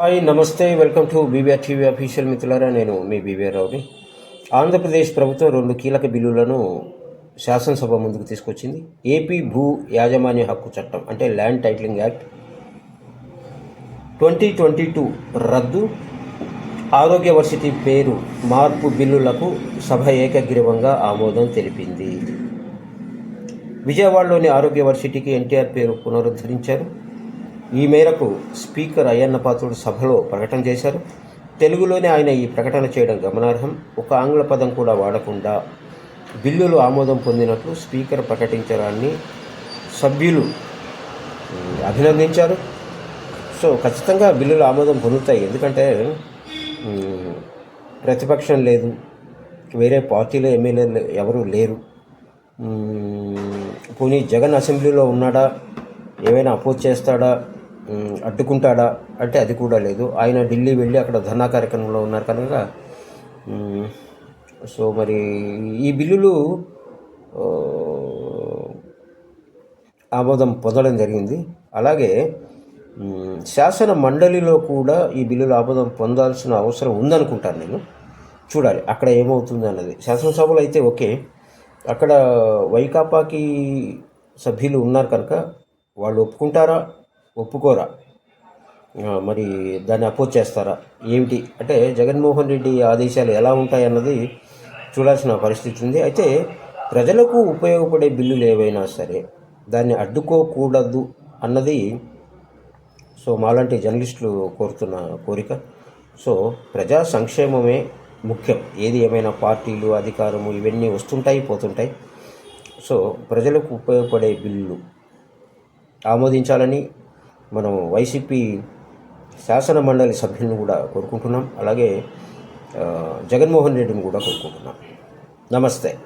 Hi నమస్తే welcome to BBR TV official మిత్రులారా నేను మీ బీబీఆర్ రావుని ఆంధ్రప్రదేశ్ ప్రభుత్వం రెండు కీలక బిల్లులను శాసనసభ ముందుకు తీసుకొచ్చింది. ఏపీ భూ యాజమాన్య హక్కు చట్టం అంటే land titling act twenty twenty two రద్దు ఆరోగ్య వర్సిటీ పేరు మార్పు బిల్లులకు సభ ఏకగ్రీవంగా ఆమోదం తెలిపింది. విజయవాడలోని ఆరోగ్య వర్సిటీకి ఎన్టీఆర్ పేరు పునరుద్ధరించారు. ఈ మేరకు స్పీకర్ అయ్యన్న పాత్రుడు సభలో ప్రకటన చేశారు. తెలుగులోనే ఆయన ఈ ప్రకటన చేయడం గమనార్హం. ఒక ఆంగ్ల పదం కూడా వాడకుండా బిల్లులు ఆమోదం పొందినట్లు స్పీకర్ ప్రకటించడాన్ని సభ్యులు అభినందించారు. సో ఖచ్చితంగా బిల్లులు ఆమోదం పొందుతాయి. ఎందుకంటే ప్రతిపక్షం లేదు. వేరే పార్టీలో ఎమ్మెల్యేలు ఎవరు లేరు. పోనీ జగన్ అసెంబ్లీలో ఉన్నాడా? ఏమైనా అపోజ్ చేస్తాడా? అడ్డుకుంటాడా? అంటే అది కూడా లేదు. ఆయన ఢిల్లీ వెళ్ళి అక్కడ ధర్నా కార్యక్రమంలో ఉన్నారు కనుక సో మరి ఈ బిల్లులు ఆమోదం పొందడం జరిగింది. అలాగే శాసన మండలిలో కూడా ఈ బిల్లులు ఆమోదం పొందాల్సిన అవసరం ఉందనుకుంటాను నేను. చూడాలి అక్కడ ఏమవుతుంది అన్నది. శాసనసభలో అయితే ఓకే. అక్కడ వైకాపాకి సభ్యులు ఉన్నారు కనుక వాళ్ళు ఒప్పుకుంటారా? ఒప్పుకోరా? మరి దాన్ని అపోజ్ చేస్తారా? ఏమిటి? అంటే జగన్మోహన్ రెడ్డి ఆదేశాలు ఎలా ఉంటాయి అన్నది చూడాల్సిన పరిస్థితి ఉంది. అయితే ప్రజలకు ఉపయోగపడే బిల్లులు ఏవైనా సరే దాన్ని అడ్డుకోకూడదు అన్నది సో మాలాంటి జర్నలిస్టులు కోరుతున్న కోరిక. సో ప్రజా సంక్షేమమే ముఖ్యం. ఏది ఏమైనా పార్టీలు అధికారము ఇవన్నీ వస్తుంటాయి పోతుంటాయి. సో ప్రజలకు ఉపయోగపడే బిల్లు ఆమోదించాలని మనం వైసీపీ శాసన మండలి సభ్యులను కూడా కోరుకుంటున్నాం. అలాగే జగన్మోహన్ రెడ్డిని కూడా కోరుకుంటున్నాం. నమస్తే.